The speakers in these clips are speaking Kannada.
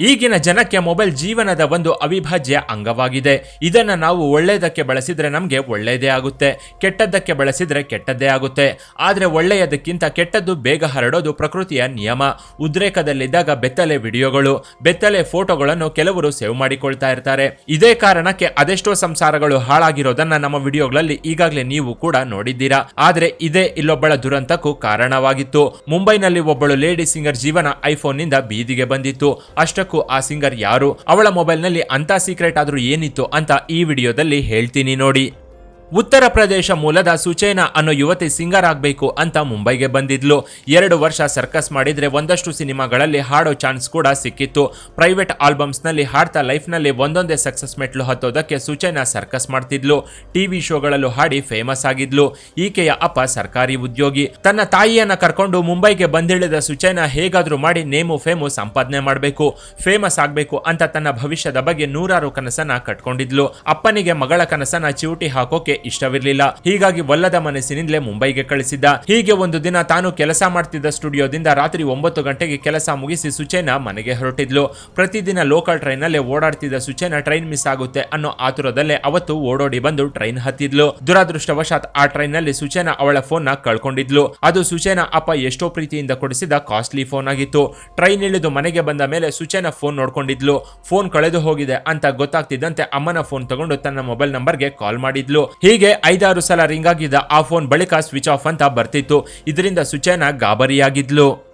ಈಗಿನ ಜನಕ್ಕೆ ಮೊಬೈಲ್ ಜೀವನದ ಒಂದು ಅವಿಭಾಜ್ಯ ಅಂಗವಾಗಿದೆ. ಇದನ್ನು ನಾವು ಒಳ್ಳೆಯದಕ್ಕೆ ಬಳಸಿದರೆ ನಮಗೆ ಒಳ್ಳೆಯದೇ ಆಗುತ್ತೆ. ಕೆಟ್ಟದ್ದಕ್ಕೆ ಬಳಸಿದರೆ ಕೆಟ್ಟದ್ದೇ ಆಗುತ್ತೆ. ಆದರೆ ಒಳ್ಳೆಯದಕ್ಕಿಂತ ಕೆಟ್ಟದ್ದು ಬೇಗ ಹರಡೋದು ಪ್ರಕೃತಿಯ ನಿಯಮ. ಉದ್ರೇಕದಲ್ಲಿದ್ದಾಗ ಬೆತ್ತಲೆ ವಿಡಿಯೋಗಳು, ಬೆತ್ತಲೆ ಫೋಟೋಗಳನ್ನು ಕೆಲವರು ಸೇವ್ ಮಾಡಿಕೊಳ್ತಾ ಇರ್ತಾರೆ. ಇದೇ ಕಾರಣಕ್ಕೆ ಅದೆಷ್ಟೋ ಸಂಸಾರಗಳು ಹಾಳಾಗಿರೋದನ್ನ ನಮ್ಮ ವಿಡಿಯೋಗಳಲ್ಲಿ ಈಗಾಗಲೇ ನೀವು ಕೂಡ ನೋಡಿದ್ದೀರಾ. ಆದರೆ ಇದೇ ಇಲ್ಲೊಬ್ಬಳ ದುರಂತಕ್ಕೂ ಕಾರಣವಾಗಿತ್ತು. ಮುಂಬೈನಲ್ಲಿ ಒಬ್ಬಳು ಲೇಡಿ ಸಿಂಗರ್ ಜೀವನ ಐಫೋನ್ನಿಂದ ಬೀದಿಗೆ ಬಂದಿತ್ತು. ಅಷ್ಟಕ್ಕೂ ಆ ಸಿಂಗರ್ ಯಾರು? ಅವಳ ಮೊಬೈಲ್ನಲ್ಲಿ ಅಂತ ಸೀಕ್ರೆಟ್ ಆದ್ರೂ ಏನಿತ್ತು ಅಂತ ಈ ವಿಡಿಯೋದಲ್ಲಿ ಹೇಳ್ತೀನಿ ನೋಡಿ. ಉತ್ತರ ಪ್ರದೇಶ ಮೂಲದ ಸುಚೇನಾ ಅನ್ನೋ ಯುವತಿ ಸಿಂಗರ್ ಆಗಬೇಕು ಅಂತ ಮುಂಬೈಗೆ ಬಂದಿದ್ಲು. ಎರಡು ವರ್ಷ ಸರ್ಕಸ್ ಮಾಡಿದ್ರೆ ಒಂದಷ್ಟು ಸಿನಿಮಾಗಳಲ್ಲಿ ಹಾಡೋ ಚಾನ್ಸ್ ಕೂಡ ಸಿಕ್ಕಿತ್ತು. ಪ್ರೈವೇಟ್ ಆಲ್ಬಮ್ಸ್ನಲ್ಲಿ ಹಾಡ್ತಾ ಲೈಫ್ನಲ್ಲಿ ಒಂದೊಂದೇ ಸಕ್ಸಸ್ ಮೆಟ್ಲು ಹತ್ತೋದಕ್ಕೆ ಸುಚೇನಾ ಸರ್ಕಸ್ ಮಾಡ್ತಿದ್ಲು. ಟಿವಿ ಶೋಗಳಲ್ಲೂ ಹಾಡಿ ಫೇಮಸ್ ಆಗಿದ್ಲು. ಈಕೆಯ ಅಪ್ಪ ಸರ್ಕಾರಿ ಉದ್ಯೋಗಿ. ತನ್ನ ತಾಯಿಯನ್ನ ಕರ್ಕೊಂಡು ಮುಂಬೈಗೆ ಬಂದಿಳಿದ ಸುಚೇನಾ ಹೇಗಾದ್ರೂ ಮಾಡಿ ನೇಮು ಫೇಮು ಸಂಪಾದನೆ ಮಾಡಬೇಕು. ಫೇಮಸ್ ಆಗಬೇಕು ಅಂತ ತನ್ನ ಭವಿಷ್ಯದ ಬಗ್ಗೆ ನೂರಾರು ಕನಸನ್ನ ಕಟ್ಕೊಂಡಿದ್ಲು. ಅಪ್ಪನಿಗೆ ಮಗಳ ಕನಸನ್ನ ಚಿವುಟಿ ಹಾಕೋಕೆ ಇಷ್ಟವಿರ್ಲಿಲ್ಲ. ಹೀಗಾಗಿ ಒಲ್ಲದ ಮನಸ್ಸಿನಿಂದಲೇ ಮುಂಬೈಗೆ ಕಳಿಸಿದ್ದ. ಹೀಗೆ ಒಂದು ದಿನ ತಾನು ಕೆಲಸ ಮಾಡ್ತಿದ್ದ ಸ್ಟುಡಿಯೋದಿಂದ ರಾತ್ರಿ ಒಂಬತ್ತು ಗಂಟೆಗೆ ಕೆಲಸ ಮುಗಿಸಿ ಸುಚೇನಾ ಮನೆಗೆ ಹೊರಟಿದ್ಲು. ಪ್ರತಿದಿನ ಲೋಕಲ್ ಟ್ರೈನ್ ನಲ್ಲೇ ಓಡಾಡ್ತಿದ್ದ ಸುಚೇನ, ಟ್ರೈನ್ ಮಿಸ್ ಆಗುತ್ತೆ ಅನ್ನೋ ಆತುರದಲ್ಲೇ ಅವತ್ತು ಓಡೋಡಿ ಬಂದು ಟ್ರೈನ್ ಹತ್ತಿದ್ಲು. ದುರದೃಷ್ಟವಶಾತ್ ಆ ಟ್ರೈನ್ನಲ್ಲಿ ಸುಚೇನಾ ಅವಳ ಫೋನ್ನ ಕಳ್ಕೊಂಡಿದ್ಲು. ಅದು ಸುಚೇನಾ ಅಪ್ಪ ಎಷ್ಟೋ ಪ್ರೀತಿಯಿಂದ ಕೊಡಿಸಿದ ಕಾಸ್ಟ್ಲಿ ಫೋನ್ ಆಗಿತ್ತು. ಟ್ರೈನ್ ಇಳಿದು ಮನೆಗೆ ಬಂದ ಮೇಲೆ ಸುಚೇನಾ ಫೋನ್ ನೋಡ್ಕೊಂಡಿದ್ಲು. ಫೋನ್ ಕಳೆದು ಹೋಗಿದೆ ಅಂತ ಗೊತ್ತಾಗ್ತಿದ್ದಂತೆ ಅಮ್ಮನ ಫೋನ್ ತಗೊಂಡು ತನ್ನ ಮೊಬೈಲ್ ನಂಬರ್ಗೆ ಕಾಲ್ ಮಾಡಿದ್ಲು. ಹೀಗೆ ಐದಾರು ಸಲ ರಿಂಗ್ ಆಗಿದ್ದ ಆ ಫೋನ್ ಬಳಿಕ ಸ್ವಿಚ್ ಆಫ್ ಅಂತ ಬರ್ತಿತ್ತು. ಇದರಿಂದ ಸುಚೇನಾ ಗಾಬರಿಯಾಗಿದ್ಲು.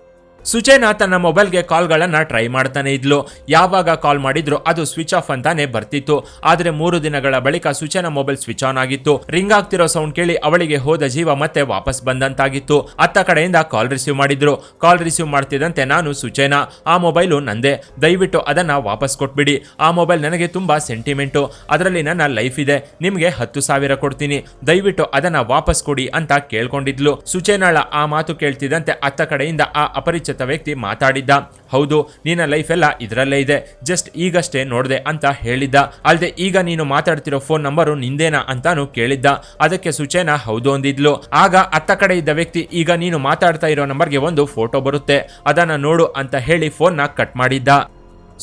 ಸುಚೇನಾ ತನ್ನ ಮೊಬೈಲ್ಗೆ ಕಾಲ್ಗಳನ್ನ ಟ್ರೈ ಮಾಡ್ತಾನೆ ಇದ್ಲು. ಯಾವಾಗ ಕಾಲ್ ಮಾಡಿದ್ರು ಅದು ಸ್ವಿಚ್ ಆಫ್ ಅಂತಾನೆ ಬರ್ತಿತ್ತು. ಆದ್ರೆ ಮೂರು ದಿನಗಳ ಬಳಿಕ ಸುಚೇನಾ ಮೊಬೈಲ್ ಸ್ವಿಚ್ ಆನ್ ಆಗಿತ್ತು. ರಿಂಗ್ ಆಗ್ತಿರೋ ಸೌಂಡ್ ಕೇಳಿ ಅವಳಿಗೆ ಹೋದ ಜೀವ ಮತ್ತೆ ವಾಪಸ್ ಬಂದಂತಾಗಿತ್ತು. ಅತ್ತ ಕಡೆಯಿಂದ ಕಾಲ್ ರಿಸೀವ್ ಮಾಡಿದ್ರು. ಕಾಲ್ ರಿಸೀವ್ ಮಾಡ್ತಿದ್ದಂತೆ ನಾನು ಸುಚೇನಾ. ಆ ಮೊಬೈಲು ನಂದೇ. ದಯವಿಟ್ಟು ಅದನ್ನ ವಾಪಸ್ ಕೊಟ್ಬಿಡಿ. ಆ ಮೊಬೈಲ್ ನನಗೆ ತುಂಬಾ ಸೆಂಟಿಮೆಂಟು. ಅದರಲ್ಲಿ ನನ್ನ ಲೈಫ್ ಇದೆ. ನಿಮ್ಗೆ ಹತ್ತು ಸಾವಿರ ಕೊಡ್ತೀನಿ. ದಯವಿಟ್ಟು ಅದನ್ನ ವಾಪಸ್ ಕೊಡಿ ಅಂತ ಕೇಳ್ಕೊಂಡಿದ್ಲು. ಸುಚೇನಾಳ ಆ ಮಾತು ಕೇಳ್ತಿದ್ದಂತೆ ಅತ್ತ ಕಡೆಯಿಂದ ಆ ಅಪರಿಚಿತ ವ್ಯಕ್ತಿ ಮಾತಾಡಿದ್ದ. ಹೌದು, ನಿನ್ನ ಲೈಫ್ ಎಲ್ಲ ಇದರಲ್ಲೇ ಇದೆ. ಜಸ್ಟ್ ಈಗಷ್ಟೇ ನೋಡಿದೆ ಅಂತ ಹೇಳಿದ್ದ. ಅಲ್ಲದೆ ಈಗ ನೀನು ಮಾತಾಡ್ತಿರೋ ಫೋನ್ ನಂಬರು ನಿಂದೇನಾ ಅಂತಾನು ಕೇಳಿದ್ದ. ಅದಕ್ಕೆ ಸುಚೇನಾ ಹೌದು ಅಂದಿದ್ಲು. ಆಗ ಅತ್ತ ಕಡೆ ಇದ್ದ ವ್ಯಕ್ತಿ ಈಗ ನೀನು ಮಾತಾಡ್ತಾ ಇರೋ ನಂಬರ್ಗೆ ಒಂದು ಫೋಟೋ ಬರುತ್ತೆ. ಅದನ್ನ ನೋಡು ಅಂತ ಹೇಳಿ ಫೋನ್ನ ಕಟ್ ಮಾಡಿದ್ದ.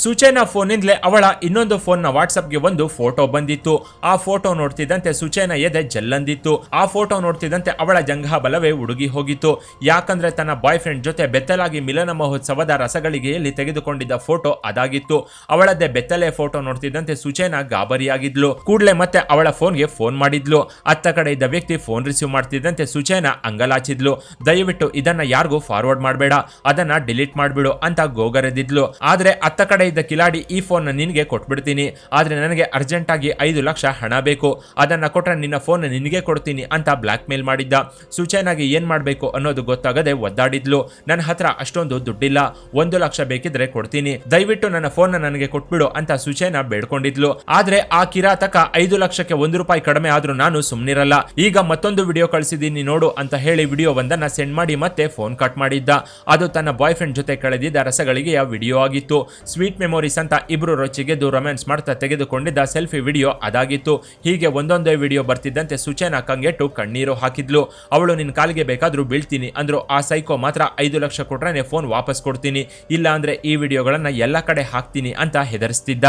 ಸುಚೇನಾ ಫೋನಿಂದಲೇ ಅವಳ ಇನ್ನೊಂದು ಫೋನ್ನ ವಾಟ್ಸಪ್ಗೆ ಒಂದು ಫೋಟೋ ಬಂದಿತ್ತು. ಆ ಫೋಟೋ ನೋಡ್ತಿದ್ದಂತೆ ಸುಚೈನಾ ಎದೆ ಜಲ್ಲಂದಿತ್ತು. ಆ ಫೋಟೋ ನೋಡ್ತಿದ್ದಂತೆ ಅವಳ ಜಂಘ ಬಲವೇ ಉಡುಗಿ ಹೋಗಿತ್ತು. ಯಾಕಂದ್ರೆ ತನ್ನ ಬಾಯ್ ಫ್ರೆಂಡ್ ಜೊತೆ ಬೆತ್ತಲಾಗಿ ಮಿಲನ ಮಹೋತ್ಸವದ ರಸಗಳಿಗೆಯಲ್ಲಿ ತೆಗೆದುಕೊಂಡಿದ್ದ ಫೋಟೋ ಅದಾಗಿತ್ತು. ಅವಳದ್ದೇ ಬೆತ್ತಲೆ ಫೋಟೋ ನೋಡ್ತಿದ್ದಂತೆ ಸುಚೇನ ಗಾಬರಿಯಾಗಿದ್ಲು. ಕೂಡಲೇ ಮತ್ತೆ ಅವಳ ಫೋನ್ಗೆ ಫೋನ್ ಮಾಡಿದ್ಲು. ಅತ್ತ ಕಡೆ ಇದ್ದ ವ್ಯಕ್ತಿ ಫೋನ್ ರಿಸೀವ್ ಮಾಡ್ತಿದ್ದಂತೆ ಸುಚೇನ ಅಂಗಲಾಚಿದ್ಲು. ದಯವಿಟ್ಟು ಇದನ್ನ ಯಾರಿಗೂ ಫಾರ್ವರ್ಡ್ ಮಾಡಬೇಡ. ಅದನ್ನ ಡಿಲೀಟ್ ಮಾಡ್ಬಿಡು ಅಂತ ಗೋಗರೆದಿದ್ಲು. ಆದ್ರೆ ಅತ್ತ ಕಡೆ ಇದ್ದ ಕಿಲಾಡಿ ಈ ಫೋನ್ ನಿನಗೆ ಕೊಟ್ಬಿಡ್ತೀನಿ. ಆದ್ರೆ ನನಗೆ ಅರ್ಜೆಂಟ್ ಆಗಿ ಐದು ಲಕ್ಷ ಹಣ ಬೇಕು. ಅದನ್ನ ಕೊಟ್ರೆ ನಿನ್ನ ಫೋನ್ ನಿನಗೆ ಕೊಡ್ತೀನಿ ಅಂತ ಬ್ಲಾಕ್ ಮೇಲ್ ಮಾಡಿದ್ದ. ಸುಚೇನಾಗಿ ಏನ್ ಮಾಡಬೇಕು ಅನ್ನೋದು ಗೊತ್ತಾಗದೆ ಒದ್ದಾಡಿದ್ಲು. ನನ್ನ ಹತ್ರ ಅಷ್ಟೊಂದು ದುಡ್ಡಿಲ್ಲ. ಒಂದು ಲಕ್ಷ ಬೇಕಿದ್ರೆ ಕೊಡ್ತೀನಿ. ದಯವಿಟ್ಟು ನನ್ನ ಫೋನ್ ನನಗೆ ಕೊಟ್ಬಿಡು ಅಂತ ಸುಚೇನ ಬೇಡ್ಕೊಂಡಿದ್ಲು. ಆದ್ರೆ ಆ ಕಿರಾತಕ ಐದು ಲಕ್ಷಕ್ಕೆ ಒಂದು ರೂಪಾಯಿ ಕಡಿಮೆ ಆದ್ರೂ ನಾನು ಸುಮ್ನಿರಲ್ಲ. ಈಗ ಮತ್ತೊಂದು ವಿಡಿಯೋ ಕಳಿಸಿದ್ದೀನಿ ನೋಡು ಅಂತ ಹೇಳಿ ವಿಡಿಯೋ ಒಂದನ್ನ ಸೆಂಡ್ ಮಾಡಿ ಮತ್ತೆ ಫೋನ್ ಕಟ್ ಮಾಡಿದ್ದ. ಅದು ತನ್ನ ಬಾಯ್ ಫ್ರೆಂಡ್ ಜೊತೆ ಕಳೆದಿದ್ದ ರಸಗಳಿಗೆ ವಿಡಿಯೋ ಆಗಿತ್ತು. ಸ್ವೀಟ್ ಮೆಮೊರೀಸ್ ಅಂತ ಇಬ್ರು ರೊಚ್ಚಿಗೆದ್ದು ರೊಮ್ಯಾನ್ಸ್ ಮಾಡ್ತಾ ತೆಗೆದುಕೊಂಡಿದ್ದ ಸೆಲ್ಫಿ ವಿಡಿಯೋ ಅದಾಗಿತ್ತು. ಹೀಗೆ ಒಂದೊಂದೇ ವಿಡಿಯೋ ಬರ್ತಿದ್ದಂತೆ ಸುಚೇನಾ ಕಂಗೆಟ್ಟು ಕಣ್ಣೀರು ಹಾಕಿದ್ಲು. ಅವಳು ನಿನ್ನ ಕಾಲಿಗೆ ಬೇಕಾದ್ರೂ ಬೀಳ್ತೀನಿ ಅಂದ್ರು. ಆ ಸೈಕೋ ಮಾತ್ರ ಐದು ಲಕ್ಷ ಕೊಟ್ರೆ ಫೋನ್ ವಾಪಸ್ ಕೊಡ್ತೀನಿ. ಇಲ್ಲ ಅಂದ್ರೆ ಈ ವಿಡಿಯೋಗಳನ್ನ ಎಲ್ಲ ಕಡೆ ಹಾಕ್ತೀನಿ ಅಂತ ಹೆದರಿಸ್ತಿದ್ದ.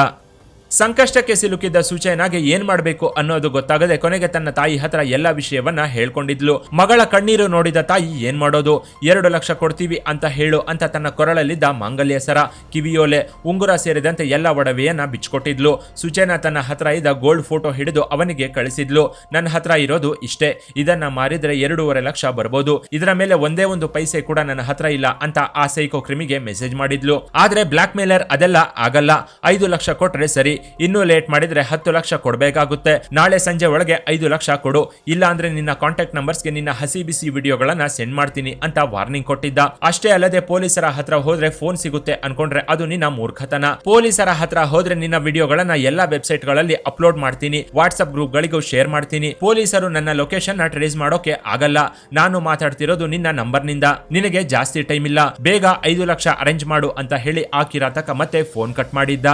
ಸಂಕಷ್ಟಕ್ಕೆ ಸಿಲುಕಿದ್ದ ಸೂಚನಾಗೆ ಏನ್ ಮಾಡಬೇಕು ಅನ್ನೋದು ಗೊತ್ತಾಗದೆ ಕೊನೆಗೆ ತನ್ನ ತಾಯಿ ಹತ್ರ ಎಲ್ಲ ವಿಷಯವನ್ನ ಹೇಳ್ಕೊಂಡಿದ್ಲು. ಮಗಳ ಕಣ್ಣೀರು ನೋಡಿದ ತಾಯಿ ಏನ್ ಮಾಡೋದು? ಎರಡು ಲಕ್ಷ ಕೊಡ್ತೀವಿ ಅಂತ ಹೇಳು ಅಂತ ತನ್ನ ಕೊರಳಲ್ಲಿದ್ದ ಮಾಂಗಲ್ಯ ಸರ, ಕಿವಿಯೋಲೆ, ಉಂಗುರ ಸೇರಿದಂತೆ ಎಲ್ಲ ಒಡವೆಯನ್ನ ಬಿಚ್ಕೊಟ್ಟಿದ್ಲು. ಸುಚೇನಾ ತನ್ನ ಹತ್ರ ಇದ್ದ ಗೋಲ್ಡ್ ಫೋಟೋ ಹಿಡಿದು ಅವನಿಗೆ ಕಳಿಸಿದ್ಲು. ನನ್ನ ಹತ್ರ ಇರೋದು ಇಷ್ಟೇ. ಇದನ್ನ ಮಾರಿದ್ರೆ ಎರಡೂವರೆ ಲಕ್ಷ ಬರ್ಬೋದು. ಇದರ ಮೇಲೆ ಒಂದೇ ಒಂದು ಪೈಸೆ ಕೂಡ ನನ್ನ ಹತ್ರ ಇಲ್ಲ ಅಂತ ಆ ಸೈಕೋ ಕ್ರಿಮಿಗೆ ಮೆಸೇಜ್ ಮಾಡಿದ್ಲು. ಆದ್ರೆ ಬ್ಲಾಕ್ ಮೇಲರ್ ಅದೆಲ್ಲ ಆಗಲ್ಲ. ಐದು ಲಕ್ಷ ಕೊಟ್ರೆ ಸರಿ. ಇನ್ನೂ ಲೇಟ್ ಮಾಡಿದ್ರೆ ಹತ್ತು ಲಕ್ಷ ಕೊಡಬೇಕಾಗುತ್ತೆ. ನಾಳೆ ಸಂಜೆ ಒಳಗೆ ಐದು ಲಕ್ಷ ಕೊಡು. ಇಲ್ಲ ಅಂದ್ರೆ ನಿನ್ನ ಕಾಂಟ್ಯಾಕ್ಟ್ ನಂಬರ್ಸ್ಗೆ ನಿನ್ನ ಹಸಿ ಬಿಸಿ ವಿಡಿಯೋಗಳನ್ನ ಸೆಂಡ್ ಮಾಡ್ತೀನಿ ಅಂತ ವಾರ್ನಿಂಗ್ ಕೊಟ್ಟಿದ್ದ. ಅಷ್ಟೇ ಅಲ್ಲದೆ ಪೊಲೀಸರ ಹತ್ರ ಹೋದ್ರೆ ಫೋನ್ ಸಿಗುತ್ತೆ ಅನ್ಕೊಂಡ್ರೆ ಅದು ನಿನ್ನ ಮೂರ್ಖತನ. ಪೊಲೀಸರ ಹತ್ರ ಹೋದ್ರೆ ನಿನ್ನ ವಿಡಿಯೋಗಳನ್ನ ಎಲ್ಲಾ ವೆಬ್ಸೈಟ್ಗಳಲ್ಲಿ ಅಪ್ಲೋಡ್ ಮಾಡ್ತೀನಿ. ವಾಟ್ಸ್ಆಪ್ ಗ್ರೂಪ್ ಗಳಿಗೂ ಶೇರ್ ಮಾಡ್ತೀನಿ. ಪೊಲೀಸರು ನನ್ನ ಲೊಕೇಶನ್ನ ಟ್ರೇಸ್ ಮಾಡೋಕೆ ಆಗಲ್ಲ. ನಾನು ಮಾತಾಡ್ತಿರೋದು ನಿನ್ನ ನಂಬರ್ನಿಂದ ನಿನಗೆ ಜಾಸ್ತಿ ಟೈಮ್ ಇಲ್ಲ. ಬೇಗ ಐದು ಲಕ್ಷ ಅರೇಂಜ್ ಮಾಡು ಅಂತ ಹೇಳಿ ಆ ಕಿರಾತಕ ಮತ್ತೆ ಫೋನ್ ಕಟ್ ಮಾಡಿದ್ದ.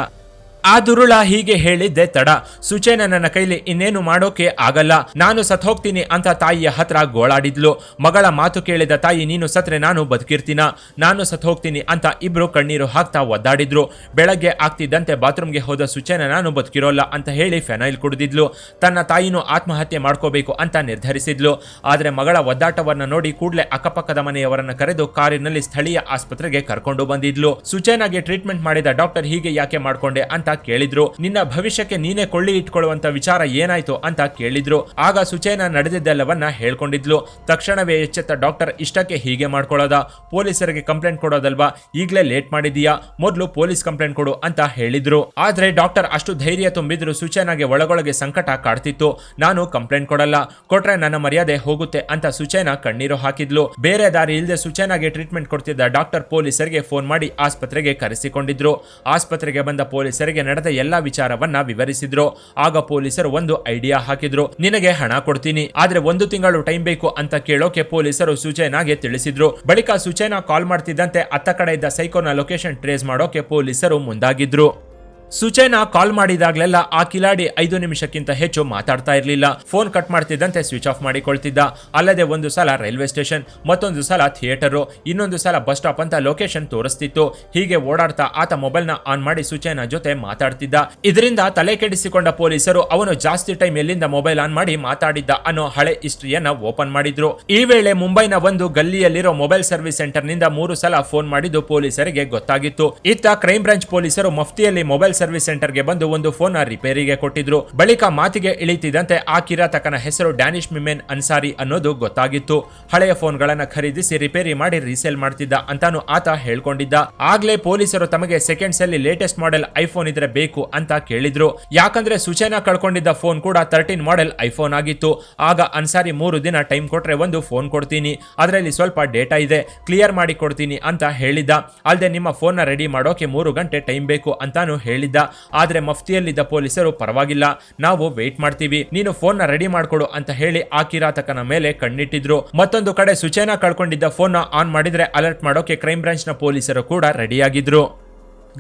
ಆ ದುರುಳ ಹೀಗೆ ಹೇಳಿದ್ದೆ ತಡ. ಸುಚೇನ ನನ್ನ ಕೈಲಿ ಇನ್ನೇನು ಮಾಡೋಕೆ ಆಗಲ್ಲ. ನಾನು ಸತ್ ಹೋಗ್ತೀನಿ ಅಂತ ತಾಯಿಯ ಹತ್ರ ಗೋಳಾಡಿದ್ಲು. ಮಗಳ ಮಾತು ಕೇಳಿದ ತಾಯಿ, ನೀನು ಸತ್ರೆ ನಾನು ಬದುಕಿರ್ತೀನ? ನಾನು ಸತ್ ಹೋಗ್ತೀನಿ ಅಂತ ಇಬ್ರು ಕಣ್ಣೀರು ಹಾಕ್ತಾ ಒದ್ದಾಡಿದ್ರು. ಬೆಳಗ್ಗೆ ಆಗ್ತಿದ್ದಂತೆ ಬಾತ್ರೂಮ್ಗೆ ಹೋದ ಸುಚೇನ, ನಾನು ಬದುಕಿರೋಲ್ಲ ಅಂತ ಹೇಳಿ ಫೆನೈಲ್ ಕುಡಿದಿದ್ಲು. ತನ್ನ ತಾಯಿನೂ ಆತ್ಮಹತ್ಯೆ ಮಾಡ್ಕೋಬೇಕು ಅಂತ ನಿರ್ಧರಿಸಿದ್ಲು. ಆದರೆ ಮಗಳ ಒದ್ದಾಟವನ್ನ ನೋಡಿ ಕೂಡಲೇ ಅಕ್ಕಪಕ್ಕದ ಮನೆಯವರನ್ನ ಕರೆದು ಕಾರಿನಲ್ಲಿ ಸ್ಥಳೀಯ ಆಸ್ಪತ್ರೆಗೆ ಕರ್ಕೊಂಡು ಬಂದಿದ್ಲು. ಸುಚೇನಾಗೆ ಟ್ರೀಟ್ಮೆಂಟ್ ಮಾಡಿದ ಡಾಕ್ಟರ್ ಹೀಗೆ ಯಾಕೆ ಮಾಡ್ಕೊಂಡೆ ಅಂತ ಕೇಳಿದ್ರು, ನಿನ್ನ ಭವಿಷ್ಯಕ್ಕೆ ನೀನೇ ಕೊಳ್ಳಿ ಇಟ್ಕೊಳ್ಳುವಂತ ವಿಚಾರ ಏನಾಯ್ತು? ಅಂತ ಕೇಳಿದ್ರು. ಆಗ ಸುಚೇನ ನಡೆದಿದ್ದೆಲ್ಲವನ್ನ ಹೇಳ್ಕೊಂಡಿದ್ಲು. ತಕ್ಷಣವೇ ಎಚ್ಚೆತ್ತ ಡಾಕ್ಟರ್ ಇಷ್ಟಕ್ಕೆ ಹೀಗೆ ಮಾಡ್ಕೊಳ್ಳೋದ? ಪೊಲೀಸರಿಗೆ ಕಂಪ್ಲೇಂಟ್ ಕೊಡೋದಲ್ವಾ? ಈಗ್ಲೇ ಲೇಟ್ ಮಾಡಿದೀಯಾ? ಮೊದಲು ಪೊಲೀಸ್ ಕಂಪ್ಲೇಂಟ್ ಕೊಡು ಅಂತ ಹೇಳಿದ್ರು. ಆದ್ರೆ ಡಾಕ್ಟರ್ ಅಷ್ಟು ಧೈರ್ಯ ತುಂಬಿದ್ರು ಸುಚೇನಾಗೆ ಒಳಗೊಳಗೆ ಸಂಕಟ ಕಾಡ್ತಿತ್ತು. ನಾನು ಕಂಪ್ಲೇಂಟ್ ಕೊಡಲ್ಲ. ಕೊಟ್ರೆ ನನ್ನ ಮರ್ಯಾದೆ ಹೋಗುತ್ತೆ ಅಂತ ಸುಚೇನ ಕಣ್ಣೀರು ಹಾಕಿದ್ಲು. ಬೇರೆ ದಾರಿ ಇಲ್ಲದೆ ಸುಚೇನಾಗೆ ಟ್ರೀಟ್ಮೆಂಟ್ ಕೊಡ್ತಿದ್ದ ಡಾಕ್ಟರ್ ಪೊಲೀಸರಿಗೆ ಫೋನ್ ಮಾಡಿ ಆಸ್ಪತ್ರೆಗೆ ಕರೆಸಿಕೊಂಡಿದ್ರು. ಆಸ್ಪತ್ರೆಗೆ ಬಂದ ಪೊಲೀಸರಿಗೆ ನಡೆದ ಎಲ್ಲಾ ವಿಚಾರವನ್ನ ವಿವರಿಸಿದ್ರು. ಆಗ ಪೊಲೀಸರು ಒಂದು ಐಡಿಯಾ ಹಾಕಿದ್ರು. ನಿನಗೆ ಹಣ ಕೊಡ್ತೀನಿ. ಆದ್ರೆ ಒಂದು ತಿಂಗಳು ಟೈಮ್ ಬೇಕು ಅಂತ ಕೇಳೋಕೆ ಪೊಲೀಸರು ಸುಜೇನಾಗೆ ತಿಳಿಸಿದ್ರು. ಬಳಿಕ ಸುಜೇನಾ ಕಾಲ್ ಮಾಡ್ತಿದ್ದಂತೆ ಅತ್ತ ಕಡೆ ಇದ್ದ ಸೈಕೋನ ಲೊಕೇಶನ್ ಟ್ರೇಸ್ ಮಾಡೋಕೆ ಪೊಲೀಸರು ಮುಂದಾಗಿದ್ರು. ಸುಚೇನಾ ಕಾಲ್ ಮಾಡಿದಾಗ್ಲೆಲ್ಲ ಆ ಕಿಲಾಡಿ ಐದು ನಿಮಿಷಕ್ಕಿಂತ ಹೆಚ್ಚು ಮಾತಾಡ್ತಾ ಇರಲಿಲ್ಲ. ಫೋನ್ ಕಟ್ ಮಾಡ್ತಿದ್ದಂತೆ ಸ್ವಿಚ್ ಆಫ್ ಮಾಡಿಕೊಳ್ತಿದ್ದ. ಅಲ್ಲದೆ ಒಂದು ಸಲ ರೈಲ್ವೆ ಸ್ಟೇಷನ್, ಮತ್ತೊಂದು ಸಲ ಥಿಯೇಟರು, ಇನ್ನೊಂದು ಸಲ ಬಸ್ ಸ್ಟಾಪ್ ಅಂತ ಲೊಕೇಶನ್ ತೋರಿಸ್ತಿತ್ತು. ಹೀಗೆ ಓಡಾಡ್ತಾ ಆತ ಮೊಬೈಲ್ನ ಆನ್ ಮಾಡಿ ಸುಚೇನಾ ಜೊತೆ ಮಾತಾಡ್ತಿದ್ದ. ಇದರಿಂದ ತಲೆ ಕೆಡಿಸಿಕೊಂಡ ಪೊಲೀಸರು ಅವನು ಜಾಸ್ತಿ ಟೈಮ್ ಎಲ್ಲಿಂದ ಮೊಬೈಲ್ ಆನ್ ಮಾಡಿ ಮಾತಾಡಿದ್ದ ಅನ್ನೋ ಹಳೆ ಹಿಸ್ಟ್ರಿಯನ್ನ ಓಪನ್ ಮಾಡಿದ್ರು. ಈ ವೇಳೆ ಮುಂಬೈನ ಒಂದು ಗಲ್ಲಿಯಲ್ಲಿರೋ ಮೊಬೈಲ್ ಸರ್ವಿಸ್ ಸೆಂಟರ್ನಿಂದ ಮೂರು ಸಲ ಫೋನ್ ಮಾಡಿದ್ದು ಪೊಲೀಸರಿಗೆ ಗೊತ್ತಾಗಿತ್ತು. ಇತ್ತ ಕ್ರೈಮ್ ಬ್ರಾಂಚ್ ಪೊಲೀಸರು ಮಫ್ತಿಯಲ್ಲಿ ಮೊಬೈಲ್ ಸರ್ವಿಸ್ ಸೆಂಟರ್ಗೆ ಬಂದು ಒಂದು ಫೋನ್ ರಿಪೇರಿಗೆ ಕೊಟ್ಟಿದ್ರು. ಬಳಿಕ ಮಾತಿಗೆ ಇಳಿತಿದಂತೆ ಆ ಕಿರಾತಕನ ಹೆಸರು ಡ್ಯಾನಿಶ್ ಮಿಮೆನ್ ಅನ್ಸಾರಿ ಅನ್ನೋದು ಗೊತ್ತಾಗಿತ್ತು. ಹಳೆಯ ಫೋನ್ಗಳನ್ನ ಖರೀದಿಸಿ ರಿಪೇರಿ ಮಾಡಿ ರೀಸೇಲ್ ಮಾಡ್ತಿದ್ದ ಅಂತಾನು ಆತ ಹೇಳ್ಕೊಂಡಿದ್ದ. ಆಗ್ಲೇ ಪೊಲೀಸರು ತಮಗೆ ಸೆಕೆಂಡ್ಸ್ ಅಲ್ಲಿ ಲೇಟೆಸ್ಟ್ ಮಾಡೆಲ್ ಐಫೋನ್ ಇದ್ರೆ ಬೇಕು ಅಂತ ಕೇಳಿದ್ರು. ಯಾಕಂದ್ರೆ ಸುಚೇನಾ ಕಳ್ಕೊಂಡಿದ್ದ ಫೋನ್ ಕೂಡ ತರ್ಟೀನ್ ಮಾಡೆಲ್ ಐಫೋನ್ ಆಗಿತ್ತು. ಆಗ ಅನ್ಸಾರಿ ಮೂರು ದಿನ ಟೈಮ್ ಕೊಟ್ರೆ ಒಂದು ಫೋನ್ ಕೊಡ್ತೀನಿ. ಅದರಲ್ಲಿ ಸ್ವಲ್ಪ ಡೇಟಾ ಇದೆ, ಕ್ಲಿಯರ್ ಮಾಡಿ ಕೊಡ್ತೀನಿ ಅಂತ ಹೇಳಿದ್ದ. ಅಲ್ಲದೆ ನಿಮ್ಮ ಫೋನ್ ರೆಡಿ ಮಾಡೋಕೆ ಮೂರು ಗಂಟೆ ಟೈಮ್ ಬೇಕು ಅಂತಾನು ಹೇಳಿದ್ದ ಆದರೆ ಮಫ್ತಿಯಲ್ಲಿದ್ದ ಪೊಲೀಸರು ಪರವಾಗಿಲ್ಲ. ನಾವು ವೇಟ್ ಮಾಡ್ತೀವಿ. ನೀನು ಫೋನ್ನ ರೆಡಿ ಮಾಡ್ಕೊಡು ಅಂತ ಹೇಳಿ ಆ ಕಿರಾತಕನ ಮೇಲೆ ಕಣ್ಣಿಟ್ಟಿದ್ರು. ಮತ್ತೊಂದು ಕಡೆ ಸುಚೇನಾ ಕಳ್ಕೊಂಡಿದ್ದ ಫೋನ್ ಆನ್ ಮಾಡಿದ್ರೆ ಅಲರ್ಟ್ ಮಾಡೋಕೆ ಕ್ರೈಮ್ನ ಪೊಲೀಸರು ಕೂಡ ರೆಡಿಯಾಗಿದ್ರು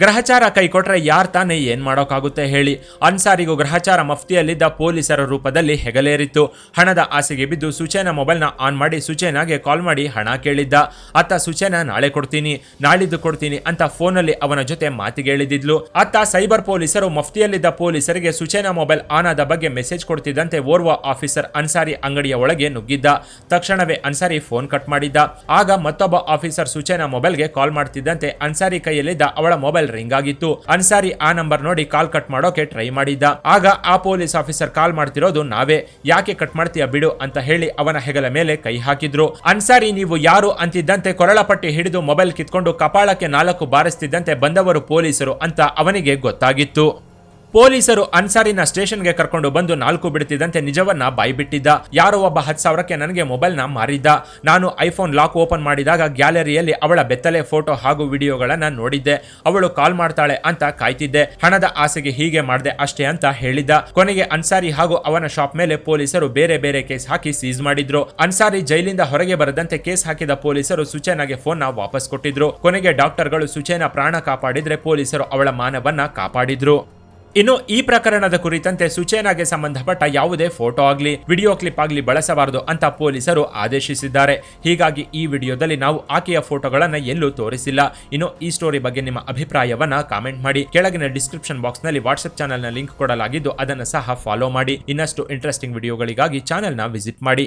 ಗ್ರಹಚಾರ ಕೈಕೊಟ್ರೆ ಯಾರು ತಾನೇ ಏನು ಮಾಡೋಕ್ಕಾಗುತ್ತೆ ಹೇಳಿ. ಅನ್ಸಾರಿಗೂ ಗ್ರಹಚಾರ ಮಫ್ತಿಯಲ್ಲಿದ್ದ ಪೊಲೀಸರ ರೂಪದಲ್ಲಿ ಹೆಗಲೇರಿತ್ತು. ಹಣದ ಆಸೆಗೆ ಬಿದ್ದು ಸುಚೇನ ಮೊಬೈಲ್ನ ಆನ್ ಮಾಡಿ ಸುಚೇನಾಗೆ ಕಾಲ್ ಮಾಡಿ ಹಣ ಕೇಳಿದ್ದ. ಅತ್ತ ಸುಚೇನ, ನಾಳೆ ಕೊಡ್ತೀನಿ, ನಾಳಿದ್ದು ಕೊಡ್ತೀನಿ ಅಂತ ಫೋನಲ್ಲಿ ಅವನ ಜೊತೆ ಮಾತಿಗೇಳಿದಿದ್ಲು. ಅತ್ತ ಸೈಬರ್ ಪೊಲೀಸರು ಮಫ್ತಿಯಲ್ಲಿದ್ದ ಪೊಲೀಸರಿಗೆ ಸುಚೇನಾ ಮೊಬೈಲ್ ಆನ್ ಆದ ಬಗ್ಗೆ ಮೆಸೇಜ್ ಕೊಡ್ತಿದ್ದಂತೆ ಓರ್ವ ಆಫೀಸರ್ ಅನ್ಸಾರಿ ಅಂಗಡಿಯ ಒಳಗೆ ನುಗ್ಗಿದ್ದ. ತಕ್ಷಣವೇ ಅನ್ಸಾರಿ ಫೋನ್ ಕಟ್ ಮಾಡಿದ್ದ. ಆಗ ಮತ್ತೊಬ್ಬ ಆಫೀಸರ್ ಸುಚೇನಾ ಮೊಬೈಲ್ಗೆ ಕಾಲ್ ಮಾಡ್ತಿದ್ದಂತೆ ಅನ್ಸಾರಿ ಕೈಯಲ್ಲಿದ್ದ ಅವಳ ಮೊಬೈಲ್ ರಿಂಗ್ ಆಗಿತ್ತು. ಅನ್ಸಾರಿ ಆ ನಂಬರ್ ನೋಡಿ ಕಾಲ್ ಕಟ್ ಮಾಡೋಕೆ ಟ್ರೈ ಮಾಡಿದ್ದ. ಆಗ ಆ ಪೊಲೀಸ್ ಆಫೀಸರ್ ಕಾಲ್ ಮಾಡ್ತಿರೋದು ನಾವೇ. ಯಾಕೆ ಕಟ್ ಮಾಡ್ತೀಯ ಬಿಡು ಅಂತ ಹೇಳಿ ಅವನ ಹೆಗಲ ಮೇಲೆ ಕೈ ಹಾಕಿದ್ರು. ಅನ್ಸಾರಿ ನೀವು ಯಾರು ಅಂತಿದ್ದಂತೆ ಕೊರಳಪಟ್ಟಿ ಹಿಡಿದು ಮೊಬೈಲ್ ಕಿತ್ಕೊಂಡು ಕಪಾಳಕ್ಕೆ ನಾಲ್ಕು ಬಾರಿಸ್ತಿದ್ದಂತೆ ಬಂದವರು ಪೊಲೀಸರು ಅಂತ ಅವನಿಗೆ ಗೊತ್ತಾಗಿತ್ತು. ಪೊಲೀಸರು ಅನ್ಸಾರಿನ ಸ್ಟೇಷನ್ಗೆ ಕರ್ಕೊಂಡು ಬಂದು ನಾಲ್ಕು ಬಿಡುತ್ತಿದ್ದಂತೆ ನಿಜವನ್ನ ಬಾಯ್ಬಿಟ್ಟಿದ್ದ. ಯಾರೋ ಒಬ್ಬ ಹತ್ತು ಸಾವಿರಕ್ಕೆ ನನಗೆ ಮೊಬೈಲ್ನ ಮಾರಿದ್ದ. ನಾನು ಐಫೋನ್ ಲಾಕ್ ಓಪನ್ ಮಾಡಿದಾಗ ಗ್ಯಾಲರಿಯಲ್ಲಿ ಅವಳ ಬೆತ್ತಲೆ ಫೋಟೋ ಹಾಗೂ ವಿಡಿಯೋಗಳನ್ನ ನೋಡಿದ್ದೆ. ಅವಳು ಕಾಲ್ ಮಾಡ್ತಾಳೆ ಅಂತ ಕಾಯ್ತಿದ್ದೆ. ಹಣದ ಆಸೆಗೆ ಹೀಗೆ ಮಾಡಿದೆ ಅಷ್ಟೇ ಅಂತ ಹೇಳಿದ್ದ. ಕೊನೆಗೆ ಅನ್ಸಾರಿ ಹಾಗೂ ಅವನ ಶಾಪ್ ಮೇಲೆ ಪೊಲೀಸರು ಬೇರೆ ಬೇರೆ ಕೇಸ್ ಹಾಕಿ ಸೀಸ್ ಮಾಡಿದ್ರು. ಅನ್ಸಾರಿ ಜೈಲಿಂದ ಹೊರಗೆ ಬರದಂತೆ ಕೇಸ್ ಹಾಕಿದ ಪೊಲೀಸರು ಸುಚೇನಾಗೆ ಫೋನ್ನ ವಾಪಸ್ ಕೊಟ್ಟಿದ್ರು. ಕೊನೆಗೆ ಡಾಕ್ಟರ್ಗಳು ಸುಚೇನ ಪ್ರಾಣ ಕಾಪಾಡಿದ್ರೆ ಪೊಲೀಸರು ಅವಳ ಮಾನವನ್ನ ಕಾಪಾಡಿದ್ರು. ಇನ್ನು ಈ ಪ್ರಕರಣದ ಕುರಿತಂತೆ ಸುಚೇನಾಗೆ ಸಂಬಂಧಪಟ್ಟ ಯಾವುದೇ ಫೋಟೋ ಆಗಲಿ, ವಿಡಿಯೋ ಕ್ಲಿಪ್ ಆಗಲಿ ಬಳಸಬಾರದು ಅಂತ ಪೊಲೀಸರು ಆದೇಶಿಸಿದ್ದಾರೆ. ಹೀಗಾಗಿ ಈ ವಿಡಿಯೋದಲ್ಲಿ ನಾವು ಆಕೆಯ ಫೋಟೋಗಳನ್ನು ಎಲ್ಲೂ ತೋರಿಸಿಲ್ಲ. ಇನ್ನು ಈ ಸ್ಟೋರಿ ಬಗ್ಗೆ ನಿಮ್ಮ ಅಭಿಪ್ರಾಯವನ್ನ ಕಾಮೆಂಟ್ ಮಾಡಿ. ಕೆಳಗಿನ ಡಿಸ್ಕ್ರಿಪ್ಷನ್ ಬಾಕ್ಸ್ನಲ್ಲಿ ವಾಟ್ಸ್ಆಪ್ ಚಾನಲ್ನ ಲಿಂಕ್ ಕೊಡಲಾಗಿದ್ದು ಅದನ್ನು ಸಹ ಫಾಲೋ ಮಾಡಿ. ಇನ್ನಷ್ಟು ಇಂಟ್ರೆಸ್ಟಿಂಗ್ ವಿಡಿಯೋಗಳಿಗಾಗಿ ಚಾನೆಲ್ನ ವಿಸಿಟ್ ಮಾಡಿ.